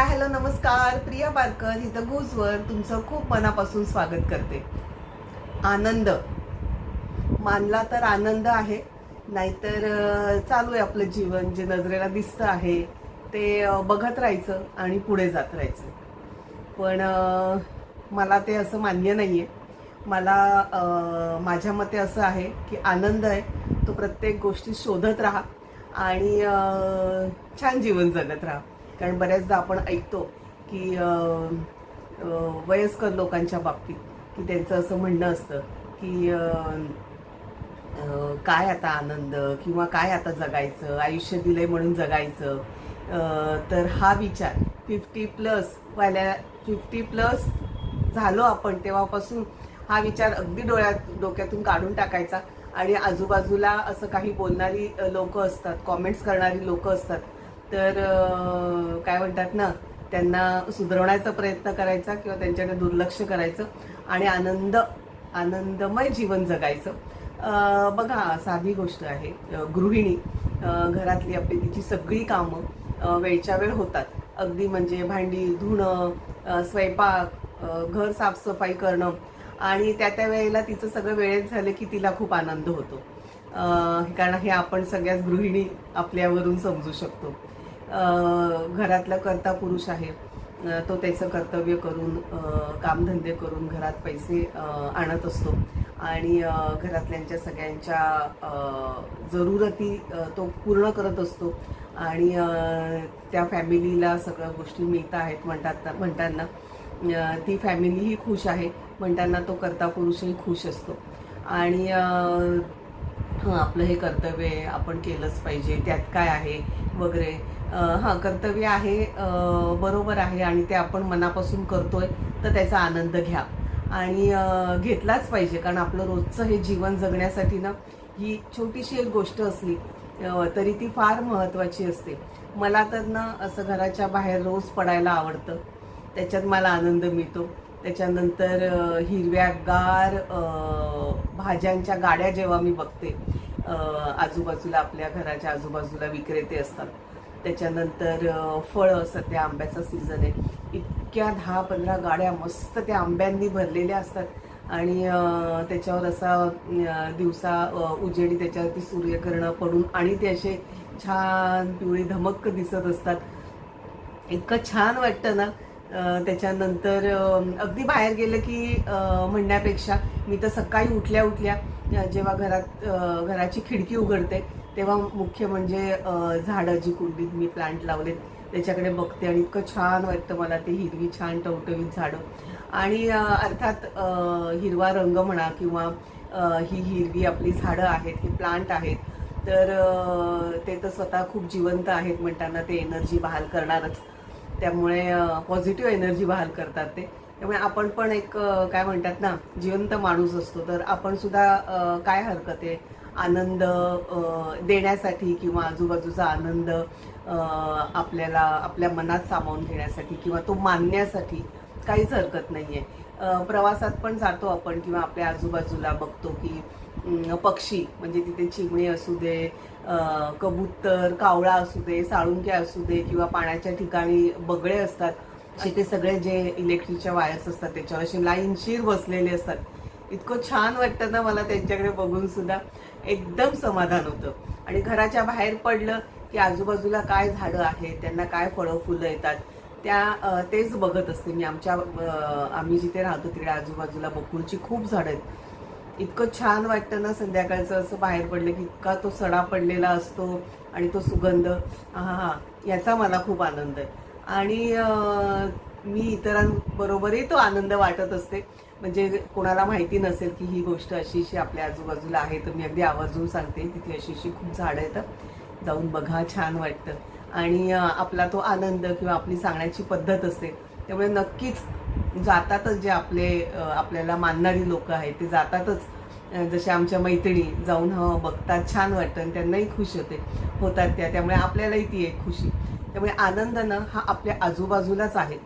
Hi hello नमस्कार. प्रिया पारकर इथं गुजवर तुमचं खूप मनापासून स्वागत करते. आनंद. मानला तर आनंद आहे नाहीतर चालू आहे आपलं जीवन जे नजरेला दिसतं आहे ते बघत राहायचं आणि पुढे जात राहायचं. पण मला ते असं मान्य नाही आहे मला माझ्या मते असं आहे की आनंद आहे तो प्रत्येक गोष्टी शोधत राहा आणि छान जीवन जगत राहा. कारण बऱ्याचदा आपण ऐकतो की वयस्कर लोकांच्या बाबतीत की त्यांचं असं म्हणणं असतं की काय आता आनंद किंवा काय आता जगायचं आयुष्य दिलंय म्हणून जगायचं. तर हा विचार फिफ्टी प्लस वाल्या फिफ्टी प्लस झालो आपण तेव्हापासून हा विचार अगदी डोळ्यात डोक्यातून काढून टाकायचा. आणि आजूबाजूला असं काही बोलणारी लोक असतात कॉमेंट्स करणारी लोक असतात. तर काय म्हणतात ना त्यांना सुधारवण्याचा प्रयत्न करायचा किंवा त्यांच्याकडे दुर्लक्ष करायचं आणि आनंद आनंदमय जीवन जगायचं. बघा साधी गोष्ट आहे गृहिणी घरातली आपली तिची सगळी कामं वेळच्या वेळ होतात. अगदी म्हणजे भांडी धुणं स्वयंपाक घर साफसफाई करणं आणि त्या त्या वेळेला तिचं सगळं वेळेत झालं की तिला खूप आनंद होतो. कारण हे आपण सगळ्याच गृहिणी आपल्यावरून समजू शकतो. घरातला कर्ता पुरुष आहे. तो त्याचं कर्तव्य करून कामधंदे करून घरात पैसे आणत असतो. आणि घरातल्यांच्या सगळ्यांच्या अं, जरूरती तो पूर्ण करत असतो. आणि त्या फॅमिलीला सगळ्या गोष्टी मिळत आहेत म्हणतात म्हणताना. ती फॅमिलीही खुश आहे. म्हणताना तो कर्ता पुरुषही खुश असतो. आणि हां आपलं हे कर्तव्य आहे आपण केलंच पाहिजे त्यात काय आहे वगैरे. हां कर्तव्य आहे बरोबर आहे आणि ते आपण मनापासून करतोय तर त्याचा आनंद घ्या. आणि घेतलाच पाहिजे कारण आपलं रोजचं हे जीवन जगण्यासाठी ना ही छोटीशी एक गोष्ट असली तरी ती फार महत्त्वाची असते. मला तर ना असं घराच्या बाहेर रोज पडायला आवडतं. त्याच्यात मला आनंद मिळतो. त्याच्यानंतर हिरव्यागार भाज्यांच्या गाड्या जेव्हा मी बघते आजूबाजूला आपल्या घराच्या आजूबाजूला विक्रेते असतात. त्याच्यानंतर फळं सध्या आंब्याचा सीझन आहे. इतक्या दहा पंधरा गाड्या मस्त त्या आंब्यांनी भरलेल्या असतात. आणि त्याच्यावर असा दिवसा उजेडी त्याच्यावरती सूर्यकिरणं पडून आणि ते असे छान पिवळी धमक्क दिसत असतात. इतकं छान वाटतं ना. त्याच्यानंतर अगदी बाहेर गेलं की म्हणण्यापेक्षा मी तर सकाळी उठल्या उठल्या जेव्हा घरात घराची खिडकी उघडते तेव्हा मुख्य म्हणजे झाडं जी कुंडीत मी प्लांट लावलेत त्याच्याकडे बघते आणि इतकं छान वाटतं मला ते हिरवी छान टवटवीत झाडं. आणि अर्थात हिरवा रंग म्हणा किंवा ही हिरवी आपली झाडं आहेत ही प्लांट आहेत तर ते तर स्वतः खूप जिवंत आहेत म्हणताना ते एनर्जी बहाल करणारच. त्यामुळे पॉझिटिव्ह एनर्जी बहाल करतात ते. त्यामुळे आपण पण एक काय म्हणतात ना जिवंत माणूस असतो. तर आपण सुद्धा काय हरकत आहे? आनंद देण्यासाठी किंवा आजूबाजूचा आनंद आपल्याला आपल्या मनात सामावून घेण्यासाठी किंवा तो मानण्यासाठी काहीच हरकत नाही आहे प्रवासात पण जातो आपण किंवा आपल्या आजूबाजूला बघतो की पक्षी म्हणजे तिथे चिमणी असू दे कबूतर कावळा असू दे साळुंक्या असू दे किंवा पाण्याच्या ठिकाणी बगळे असतात असे ते सगळे जे इलेक्ट्रिकच्या वायर्स असतात त्याच्यावर असे लाईनशीर बसलेले असतात. इतकं छान वाटतं ना मला त्यांच्याकडे बघून सुद्धा. एकदम समाधान होतं. आणि घराच्या बाहेर पडलं की आजूबाजूला काय झाडं आहेत त्यांना काय फळं फुलं येतात त्या तेच बघत असते मी. आमच्या आम्ही जिथे राहतो तिकडे आजूबाजूला बकुळची खूप झाडं आहेत. इतकं छान वाटतं ना संध्याकाळचं असं बाहेर पडलं की इतका तो सडा पडलेला असतो आणि तो सुगंध. हा हा याचा मला खूप आनंद आहे. आणि मी इतरांबरोबरही तो आनंद वाटत असते. म्हणजे कोणाला माहिती नसेल की ही गोष्ट अशी अशी आपल्या आजूबाजूला आहे तर मी अगदी आवर्जून सांगते तिथे अशी अशी खूप झाडं येतात. जाऊन बघा छान वाटतं. आणि आपला तो आनंद किंवा आपली सांगण्याची पद्धत असते. त्यामुळे नक्कीच जातातच जे आपले आपल्याला मानणारी लोक आहेत ते जातातच. जशा जसे आमच्या मैत्रिणी जाऊन हं बघतात छान वाटतं आणि त्यांनाही खुश होते होतात त्या. त्यामुळे आपल्यालाही ती एक खुशी. त्यामुळे आनंद ना हा आपल्या आजूबाजूलाच आहे.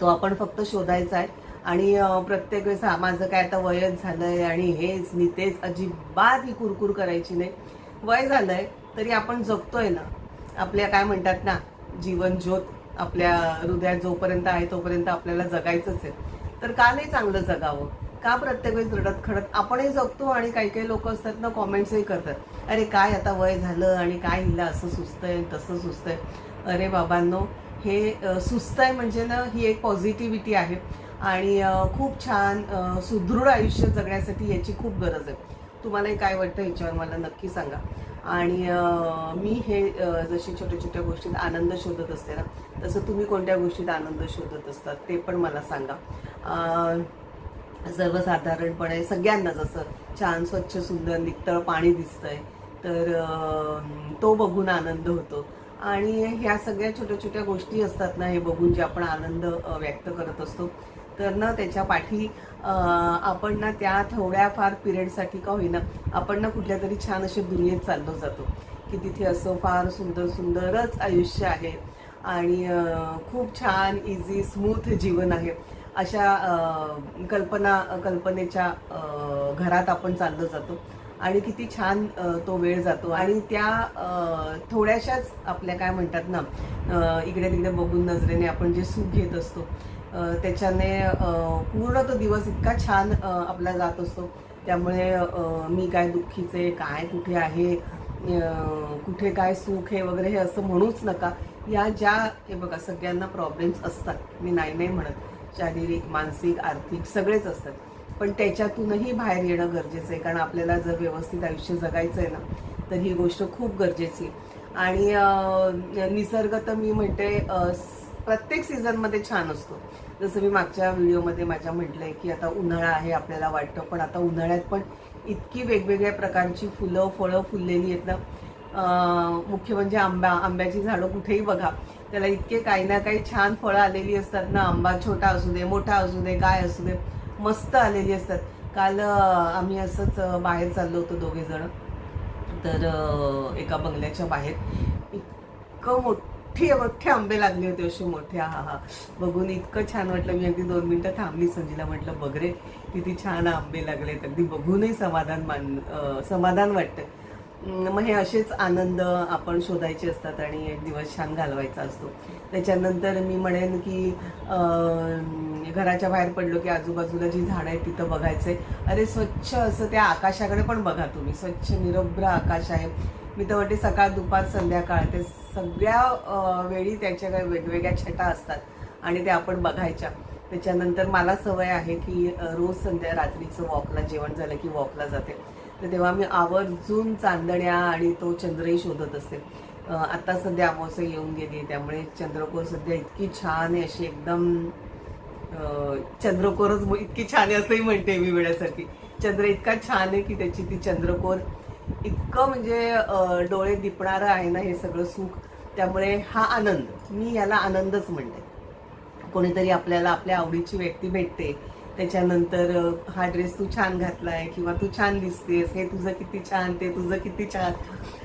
तो आपण फक्त शोधायचा आहे. आणि प्रत्येक वेळेस हा माझं काय आता वयच झालंय आणि हेच नि तेच अजिबात ही कुरकुर करायची नाही. वय झालंय तरी आपण जगतोय ना. आपल्या काय म्हणतात ना जीवन ज्योत आपल्या हृदयात जोपर्यंत आहे तोपर्यंत आपल्याला जगायचंच आहे. तर का नाही चांगलं जगावं? का प्रत्येक वेळेस रडत खडत आपणही जगतो आणि काही काही लोक असतात ना कॉमेंट्सही करतात. अरे काय आता वय झालं आणि काय हिला असं सुचतंय तसं सुचतंय. अरे बाबांनो हे सुस्त सुचतंय म्हणजे ना ही एक पॉझिटिव्हिटी आहे. आणि खूप छान सुदृढ आयुष्य जगण्यासाठी याची खूप गरज आहे. तुम्हालाही काय वाटतं ह्याच्यावर मला नक्की सांगा. आणि मी हे जशी छोट्या छोट्या गोष्टीत आनंद शोधत असते ना तसं तुम्ही कोणत्या गोष्टीत आनंद शोधत असतात ते पण मला सांगा. सर्वसाधारणपणे सगळ्यांना जसं छान स्वच्छ सुंदर नितळ पाणी दिसतंय तर तो बघून आनंद होतो. आणि ह्या सगळ्या छोट्या छोट्या गोष्टी असतात ना हे बघून जे आपण आनंद व्यक्त करत असतो तर ना त्याच्या पाठी आपण ना त्या थोड्याफार पिरियडसाठी का होईना आपण ना कुठल्या तरी छान असे दुनियेत चाललो जातो की तिथे असं फार सुंदर सुंदरच आयुष्य आहे. आणि खूप छान इझी स्मूथ जीवन आहे. अशा कल्पना कल्पनेच्या घरात आपण चाललो जातो. आणि किती छान तो वेळ जातो. आणि त्या थोड्याशाच आपल्या काय म्हणतात ना इकडे तिकडे बघून नजरेने आपण जे सुख घेत असतो त्याच्याने पूर्ण तो दिवस इतका छान आपला जात असतो. त्यामुळे मी काय दुःखीचे काय कुठे आहे कुठे काय सुख आहे वगैरे हे असं म्हणूच नका. या ज्या हे बघा सगळ्यांना प्रॉब्लेम्स असतात. मी नाही नाही म्हणत. शारीरिक मानसिक आर्थिक सगळेच असतात. पण त्याच्यातूनही बाहेर येणं गरजेचं आहे. कारण आपल्याला जर व्यवस्थित आयुष्य जगायचं आहे ना तर ही गोष्ट खूप गरजेची आणि निसर्ग तर मी म्हणते प्रत्येक सीझनमध्ये छान असतो. जसं मी मागच्या व्हिडिओमध्ये माझ्या म्हटलंय की आता उन्हाळा आहे आपल्याला वाटतं. पण आता उन्हाळ्यात पण इतकी वेगवेगळ्या प्रकारची फुलं फळं फुललेली आहेत ना मुख्य म्हणजे आंबा आंब्याची झाडं कुठेही बघा. त्याला इतके काही ना काही छान फळं आलेली असतात ना. आंबा छोटा असू दे मोठा असू दे काय असू दे मस्त आलेली असतात. काल आम्ही असंच बाहेर चाललो होतो दोघे जण तर एका बंगल्याच्या बाहेर इतकं मोठे मोठे आंबे लागले होते. असे मोठे हा हा. बघून इतकं छान वाटलं. मी अगदी दोन मिनटं थांबली. संजीला म्हटलं बघ रे किती छान आंबे लागलेत. अगदी बघूनही समाधान मान समाधान वाटतं. मग हे असेच आनंद आपण शोधायचे असतात आणि एक दिवस छान घालवायचा असतो. त्याच्यानंतर मी म्हणेन की घराच्या बाहेर पडलो की आजूबाजूला जी झाडं आहेत तिथं बघायचं आहे अरे स्वच्छ असं त्या आकाशाकडे पण बघा तुम्ही. स्वच्छ निरभ्र आकाश आहे. मी तर वाटते सकाळ दुपार संध्याकाळ ते सगळ्या वेळी त्याच्या वेगवेगळ्या छटा असतात आणि ते आपण बघायच्या. त्याच्यानंतर मला सवय आहे की रोज संध्या रात्रीचं वॉकला जेवण झालं की वॉकला जाते. तर तेव्हा मी आवर्जून चांदण्या आणि तो चंद्रही शोधत असते. आता सध्या अमावस्या येऊन गेली त्यामुळे चंद्रकोर सध्या इतकी छान आहे अशी एकदम चंद्रकोरच इतकी छान आहे असंही म्हणते मी वेळासाठी चंद्र इतका छान आहे की त्याची ती चंद्रकोर इतकं म्हणजे डोळे दिपणारं आहे ना हे सगळं सुख. त्यामुळे हा आनंद मी याला आनंदच म्हणते. कोणीतरी आपल्याला आपल्या आवडीची व्यक्ती भेटते त्याच्यानंतर हा ड्रेस तू छान घातलाय किंवा तू छान दिसतेस हे तुझं किती छान ते तुझं किती छान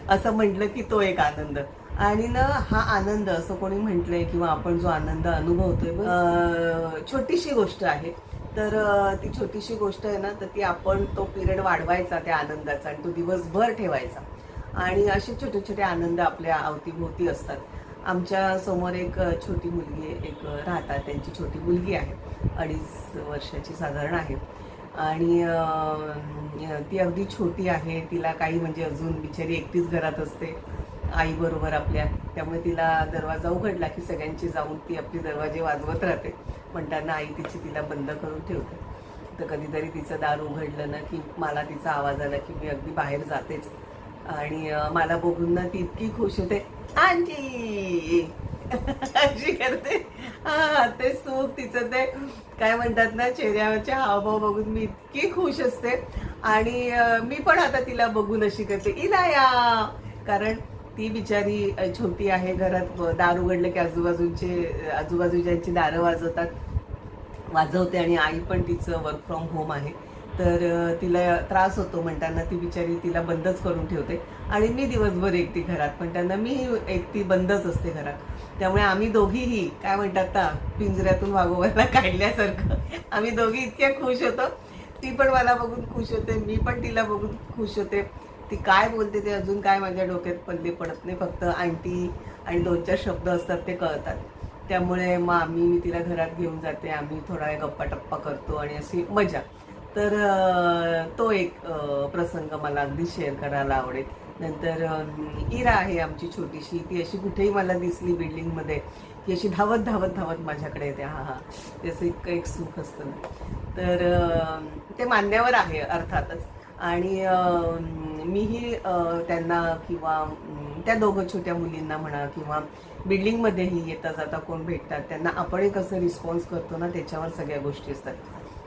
असं म्हटलं की तो एक आनंद. आणि ना हा आनंद असं कोणी म्हटलंय किंवा आपण जो आनंद अनुभवतोय छोटीशी गोष्ट आहे. तर ती छोटीशी गोष्ट आहे ना तर ती आपण तो पिरियड वाढवायचा त्या आनंदाचा आणि तो दिवसभर ठेवायचा. आणि असे छोटे छोटे आनंद आपल्या अवतीभोवती असतात. आमच्यासमोर एक छोटी मुलगी एक राहतात. त्यांची छोटी मुलगी आहे. अडीच वर्षाची साधारण आहे. आणि ती अगदी छोटी आहे. तिला काही म्हणजे अजून बिचारी एकटीच घरात असते. आईबरोबर आपल्या. त्यामुळे तिला दरवाजा उघडला की सगळ्यांची जाऊन ती आपली दरवाजे वाजवत राहते. म्हणताना आई तिची तिला बंद करून ठेवते. तर कधीतरी तिचं दार उघडलं ना की मला तिचा आवाज आला की मी अगदी बाहेर जातेच. आणि मला बघून ना ती इतकी खुश होते. आंटी. अशी करते. हा ते सुख तिचं ते. काय म्हणतात ना चेहऱ्यावरचे हावभाव बघून मी इतकी खुश असते. आणि मी पण आता तिला बघून अशी करते. इनाया कारण ती बिचारी छोटी आहे. घरात दार उघडलं की आजूबाजूचे आजूबाजूच्यांची दारं वाजवतात. वाजवते आणि आई पण तिचं वर्क फ्रॉम होम आहे. तर तिला त्रास होतो म्हणताना ती बिचारी तिला बंदच करून ठेवते. आणि मी दिवसभर एकटी घरात म्हणताना मी एकटी बंदच असते घरात. त्यामुळे आम्ही दोघीही काय म्हणतात ना पिंजऱ्यातून वागोवायला काढल्यासारखं. आम्ही दोघी इतक्या खुश होतो. ती पण मला बघून खुश होते मी पण तिला बघून खुश होते. ती काय बोलते ते अजून काय माझ्या डोक्यात पल्ले पडत नाही फक्त आंटी आणि दोन चार शब्द असतात ते कळतात. त्यामुळे मग आम्ही मी तिला घरात घेऊन जाते आम्ही थोडा गप्पा टप्पा करतो आणि अशी मजा. तर तो एक प्रसंग मला अगदी शेअर करायला आवडेल. नंतर इरा आहे आमची छोटीशी. ती अशी कुठेही मला दिसली बिल्डिंगमध्ये ती अशी धावत धावत धावत माझ्याकडे येते. हा हा. त्याचं इतकं एक सुख असतं ना. तर ते मान्यावर आहे अर्थातच. आणि मीही त्यांना किंवा त्या दोघं छोट्या मुलींना म्हणा किंवा बिल्डिंगमध्येही येता जाता कोण भेटतात त्यांना आपण एक कसं रिस्पॉन्स करतो ना त्याच्यावर सगळ्या गोष्टी असतात.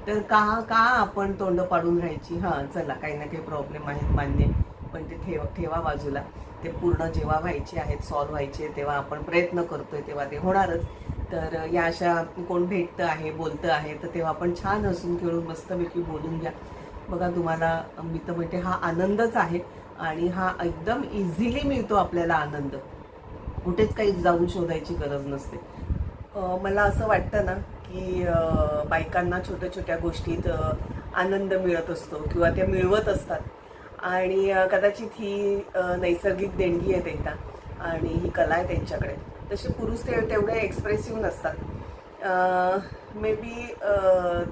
तर का का आपण तोंड पाडून राहायची? हां चला काही ना काही प्रॉब्लेम आहेत मान्य पण ते ठेव ठेवा बाजूला. ते पूर्ण जेव्हा व्हायचे आहेत सॉल्व्ह व्हायचे तेव्हा आपण प्रयत्न करतोय तेव्हा ते होणारच. तर या अशा कोण भेटतं आहे बोलतं आहे तर तेव्हा आपण छान हसून खेळून मस्तपैकी बोलून घ्या. बघा तुम्हाला मी तर म्हणते हा आनंदच आहे आणि हा एकदम इझिली मिळतो आपल्याला आनंद. कुठेच काही जाऊन शोधायची गरज नसते. मला असं वाटतं ना की बायकांना छोट्या छोट्या गोष्टीत आनंद मिळत असतो किंवा त्या मिळवत असतात. आणि कदाचित ही नैसर्गिक देणगी आहे त्यांना आणि ही कला आहे त्यांच्याकडे. तसे पुरुष ते तेवढे एक्सप्रेसिव्ह नसतात. मे बी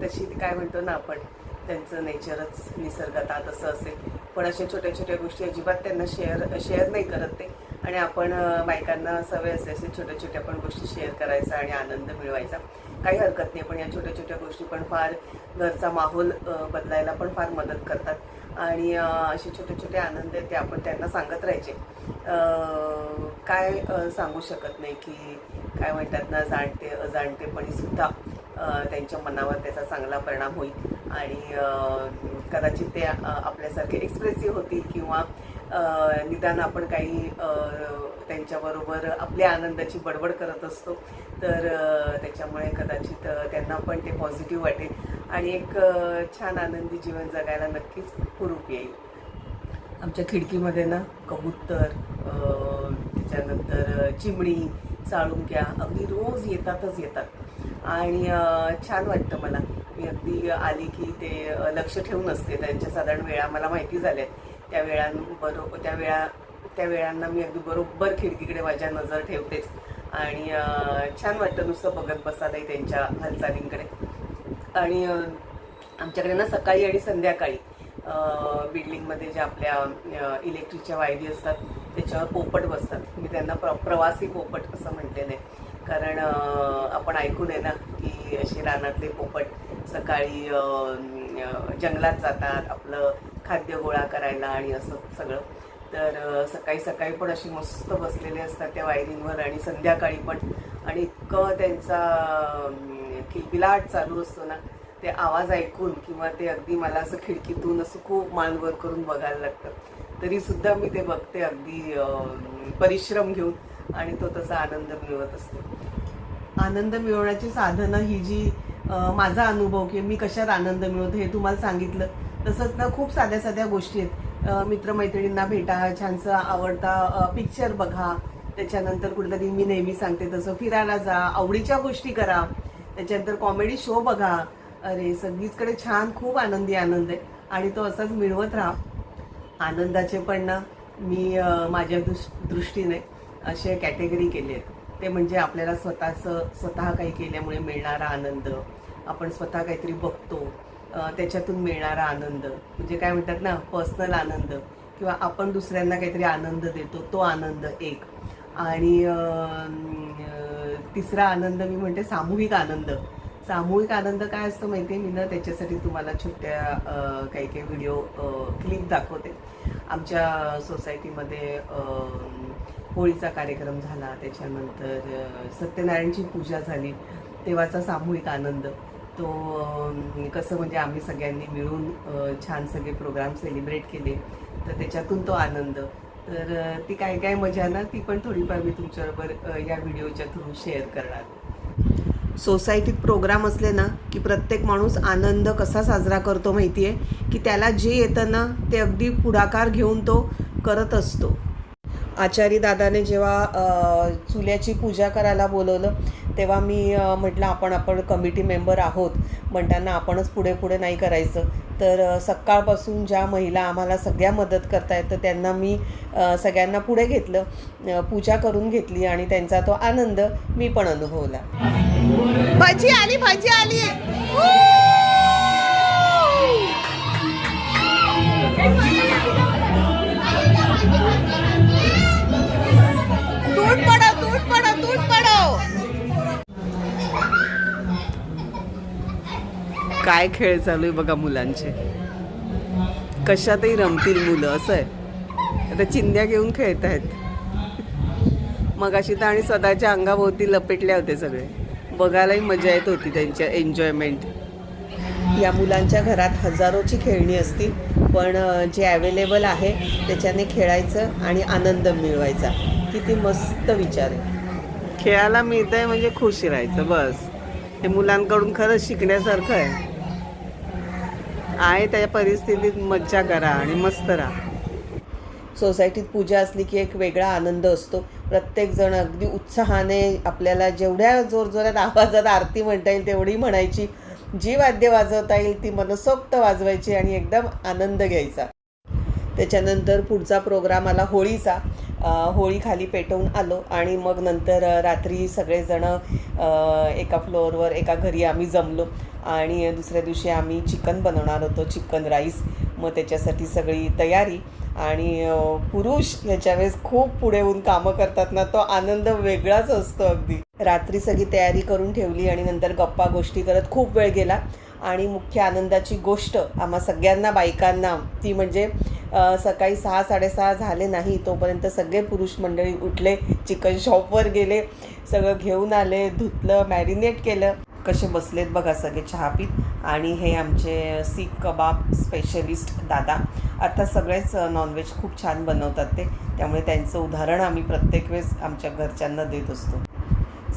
तशी ती काय म्हणतो ना आपण त्यांचं नेचरच निसर्गता तसं असेल. पण अशा छोट्या छोट्या गोष्टी अजिबात त्यांना शेअर शेअर नाही करत ते. आणि आपण बायकांना सवय असते असे छोट्या छोट्या पण गोष्टी शेअर करायचा आणि आनंद मिळवायचा. काही हरकत नाही पण या छोट्या छोट्या गोष्टी पण फार घरचा माहोल बदलायला पण फार मदत करतात. आणि असे छोटे छोटे आनंद आहेत ते आपण त्यांना सांगत राहायचे. काय सांगू शकत नाही की काय म्हणतात ना जाणते अजाणतेपणी सुद्धा त्यांच्या मनावर त्याचा चांगला परिणाम होईल. आणि कदाचित ते आपल्यासारखे एक्सप्रेसिव्ह होतील किंवा निदान आपण काही त्यांच्याबरोबर आपल्या आनंदाची बडबड करत असतो तर त्याच्यामुळे कदाचित त्यांना पण ते पॉझिटिव्ह वाटेल. आणि एक छान आनंदी जीवन जगायला नक्कीच कुरूप येईल. आमच्या खिडकीमध्ये ना कबूतर त्याच्यानंतर चिमणी साळुंक्या अगदी रोज येतातच येतात. आणि छान वाटतं मला. मी अगदी आली की ते लक्ष ठेवून असते त्यांच्या साधारण वेळा. मला माहिती झाल्या त्या वेळांबरोबर त्या वेळा त्या वेळांना मी अगदी बरोबर खिडकीकडे माझ्या नजर ठेवतेच. आणि छान वाटतं नुसतं बघत बसायलाही त्यांच्या हालचालींकडे. आणि आमच्याकडे ना सकाळी आणि संध्याकाळी बिल्डिंगमध्ये ज्या आपल्या इलेक्ट्रिकच्या वायरी असतात त्याच्यावर पोपट बसतात. मी त्यांना प्र प्रवासी पोपट असं म्हटलेलं आहे. कारण आपण ऐकून आहे ना की असे रानातले पोपट सकाळी जंगलात जातात आपलं खाद्य गोळा करायला आणि असं सगळं. तर सकाळी सकाळी पण अशी मस्त बसलेले असतात त्या वायरींवर आणि संध्याकाळी पण. आणि इतकं त्यांचा अं, किलबिलाट चालू असतो ना ते आवाज ऐकून किंवा ते अगदी मला असं खिडकीतून असं खूप मानवर करून बघायला लागतं. तरी सुद्धा मी ते बघते अगदी परिश्रम घेऊन आणि तो तसा आनंद मिळवत असते. आनंद मिळवण्याची साधनं ही जी माझा अनुभव की मी कशात आनंद मिळवतो हे तुम्हाला सांगितलं. तसंच ना खूप साध्या साध्या गोष्टी आहेत. मित्रमैत्रिणींना भेटा छानसं आवडता पिक्चर बघा. त्याच्यानंतर कुठेतरी मी नेहमी सांगते तसं फिरायला जा आवडीच्या गोष्टी करा. त्याच्यानंतर कॉमेडी शो बघा. अरे सगळीचकडे छान खूप आनंदी आनंद आहे. आणि तो असाच मिळवत राहा. आनंदाचे पण ना मी माझ्या दृष दृष्टीने असे कॅटेगरी केले आहेत ते म्हणजे आपल्याला स्वतःचं स्वतः काही केल्यामुळे मिळणारा आनंद. आपण स्वतः काहीतरी बघतो त्याच्यातून मिळणारा आनंद. म्हणजे काय म्हणतात ना पर्सनल आनंद. किंवा आपण दुसऱ्यांना काहीतरी आनंद देतो तो आनंद एक. आणि तिसरा आनंद मी म्हणते सामूहिक आनंद. सामूहिक आनंद काय असतं माहिती आहे मी ना त्याच्यासाठी तुम्हाला छोट्या काही काही व्हिडिओ क्लिप दाखवते. आमच्या सोसायटीमध्ये होळीचा कार्यक्रम झाला त्याच्यानंतर सत्यनारायणची पूजा झाली तेव्हाचा सामूहिक आनंद. तो कसं म्हणजे आम्ही सगळ्यांनी मिळून छान सगळे प्रोग्राम सेलिब्रेट केले तर त्याच्यातून तो आनंद. तर ती काय काय मजा ना ती पण थोडीफार मी तुमच्याबरोबर या व्हिडिओच्या थ्रू शेअर करणार. सोसायटीत प्रोग्राम असले ना की प्रत्येक माणूस आनंद कसा साजरा करतो माहिती आहे की त्याला जे येतं ना ते अगदी पुढाकार घेऊन तो करत असतो. आचारी दादाने जेव्हा चुल्याची पूजा करायला बोलवलं तेव्हा मी म्हटलं आपण आपण कमिटी मेंबर आहोत. म्हणताना आपणच पुढे पुढे नाही करायचं. तर सकाळपासून ज्या महिला आम्हाला सगळ्या मदत करतायत तर त्यांना मी सगळ्यांना पुढे घेतलं पूजा करून घेतली आणि त्यांचा तो आनंद मी पण अनुभवला. भजी आली भजी आली. दूध काय खेळ चालू आहे बघा मुलांचे. कशातही रमतील मुलं असं आहे. आता चिंध्या घेऊन खेळत आहेत मग अशी तर आणि स्वतःच्या अंगाभोवती लपेटले होते सगळे. बघायलाही मजा येत होती त्यांच्या एन्जॉयमेंट या मुलांच्या घरात हजारोची खेळणी असतील पण जे अवेलेबल आहे त्याच्याने खेळायचं आणि आनंद मिळवायचा. किती मस्त विचार आहे. खेळायला मिळत आहे म्हणजे खुश राहायचं बस. हे मुलांकडून खरंच शिकण्यासारखं आहे. आहे त्या परिस्थितीत मज्जा करा आणि मस्त राहा. सोसायटीत पूजा असली की एक वेगळा आनंद असतो. प्रत्येक जण अगदी उत्साहाने आपल्याला जेवढ्या जोरजोरात आवाजात आरती म्हणता येईल तेवढी म्हणायची. जी वाद्य वाजवता येईल ती मनसोक्त वाजवायची आणि एकदम आनंद घ्यायचा. त्याच्यानंतर पुढचा प्रोग्राम आला होळीचा. होळी खाली पेटवून आलो आणि मग नंतर रात्री सगळेजणं एका फ्लोअरवर एका घरी आम्ही जमलो आणि दुसऱ्या दिवशी आम्ही चिकन बनवणार होतो चिकन राईस. मग त्याच्यासाठी सगळी तयारी आणि पुरुष ह्याच्या वेळेस खूप पुढे येऊन कामं करतात ना तो आनंद वेगळाच असतो अगदी. रात्री सगळी तयारी करून ठेवली आणि नंतर गप्पा गोष्टी करत खूप वेळ गेला. आणि मुख्य आनंदाची गोष्ट आम्हा सगळ्यांना बायकांना ती म्हणजे सकाळी सहा साडेसहा झाले नाही तोपर्यंत सगळे पुरुष मंडळी उठले चिकन शॉपवर गेले सगळं घेऊन आले धुतलं मॅरिनेट केलं. कसे बसलेत बघा सगळे चहा पीत. आणि हे आमचे सीख कबाब स्पेशलिस्ट दादा. आता सगळेच नॉनव्हेज खूप छान बनवतात ते. त्यामुळे त्यांचं उदाहरण आम्ही प्रत्येक वेळेस आमच्या घरच्यांना देत असतो.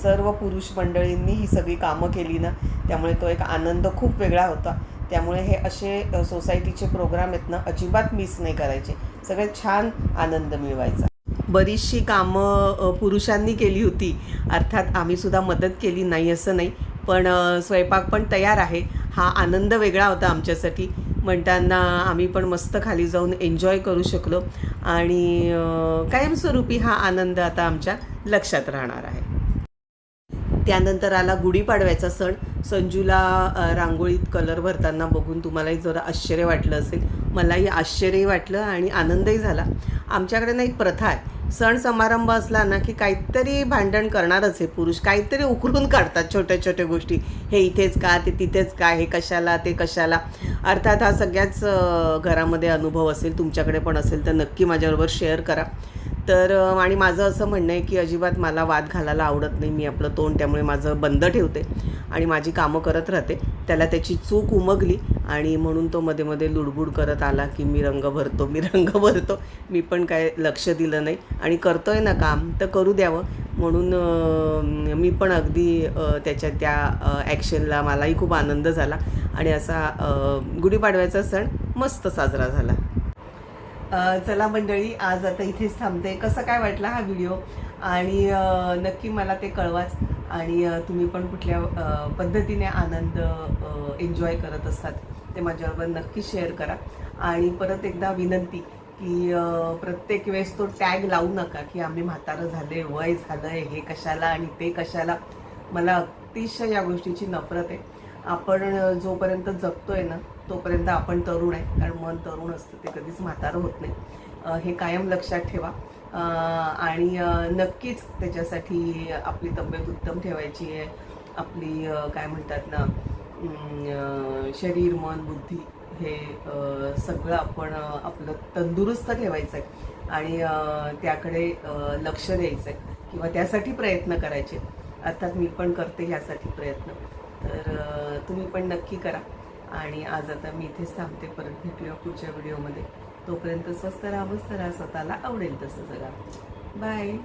सर्व पुरुष मंडळींनी ही सगळी कामं केली ना त्यामुळे तो एक आनंद खूप वेगळा होता. त्यामुळे हे असे सोसायटीचे प्रोग्राम आहेत ना अजिबात मिस नाही करायचे. सगळे छान आनंद मिळवायचा. बरीचशी कामं पुरुषांनी केली होती. अर्थात आम्ही सुद्धा मदत केली नाही असं नाही पण स्वयंपाक पण तयार आहे. हा आनंद वेगळा होता आमच्यासाठी. म्हणताना आम्ही पण मस्त खाली जाऊन एन्जॉय करू शकलो. आणि कायमस्वरूपी हा आनंद आता आमच्या लक्षात राहणार आहे. त्यानंतर आला गुढीपाडव्याचा सण. संजूला रांगोळीत कलर भरताना बघून तुम्हालाही जरा आश्चर्य वाटलं असेल. मलाही आश्चर्यही वाटलं आणि आनंदही झाला. आमच्याकडे ना एक प्रथा आहे. सण समारंभ असला ना की काहीतरी भांडण करणारच हे पुरुष. काहीतरी उकरून काढतात छोट्या छोट्या गोष्टी. हे इथेच का ते तिथेच का हे कशाला ते कशाला? अर्थात हा सगळ्याच घरामध्ये अनुभव असेल तुमच्याकडे पण असेल तर नक्की माझ्याबरोबर शेअर करा. तर आणि माझं असं म्हणणं आहे की अजिबात मला वाद घालायला आवडत नाही. मी आपलं तोंड त्यामुळे माझं बंद ठेवते आणि माझी कामं करत राहते. त्याला त्याची चूक उमगली आणि म्हणून तो मध्ये मध्ये लुडबुड करत आला की मी रंग भरतो मी रंग भरतो. मी पण काय लक्ष दिलं नाही. आणि करतो आहे ना काम तर करू द्यावं. म्हणून मी पण अगदी त्याच्या त्या ॲक्शनला मलाही खूप आनंद झाला. आणि असा गुढीपाडव्याचा सण मस्त साजरा झाला. चला मंडळी आज आता इथेच थांबते. कसं काय वाटला हा व्हिडिओ? आणि नक्की मला ते कळवाच. आणि तुम्ही पण कुठल्या पद्धतीने आनंद एन्जॉय करत असतात ते माझ्याबरोबर नक्की शेअर करा. आणि परत एकदा विनंती की प्रत्येक वेळेस तो टॅग लावू नका की आम्ही म्हातारं झाले वय झालं हे कशाला आणि ते कशाला. मला अतिशय या गोष्टीची नफरत आहे. आपण जोपर्यंत जगतोय ना तोपर्यंत आपण तरुण आहे. कारण मन तरुण असतं ते कधीच म्हातारं होत नाही. हे कायम लक्षात ठेवा. आणि नक्कीच त्याच्यासाठी आपली तब्येत उत्तम ठेवायची आहे. आपली काय म्हणतात ना शरीर मन बुद्धी हे सगळं आपण आपलं तंदुरुस्त ठेवायचं आहे. आणि त्याकडे लक्ष द्यायचं आहे. किंवा त्यासाठी प्रयत्न करायचे अर्थात मी पण करते ह्यासाठी प्रयत्न. तर तुम्ही पण नक्की करा. आणि आज आता मी इथेच थांबते परत भेटूया पुढच्या व्हिडिओमध्ये. तोपर्यंत स्वस्त राहा मस्त राहा स्वतःला आवडेल तसं जगा बाय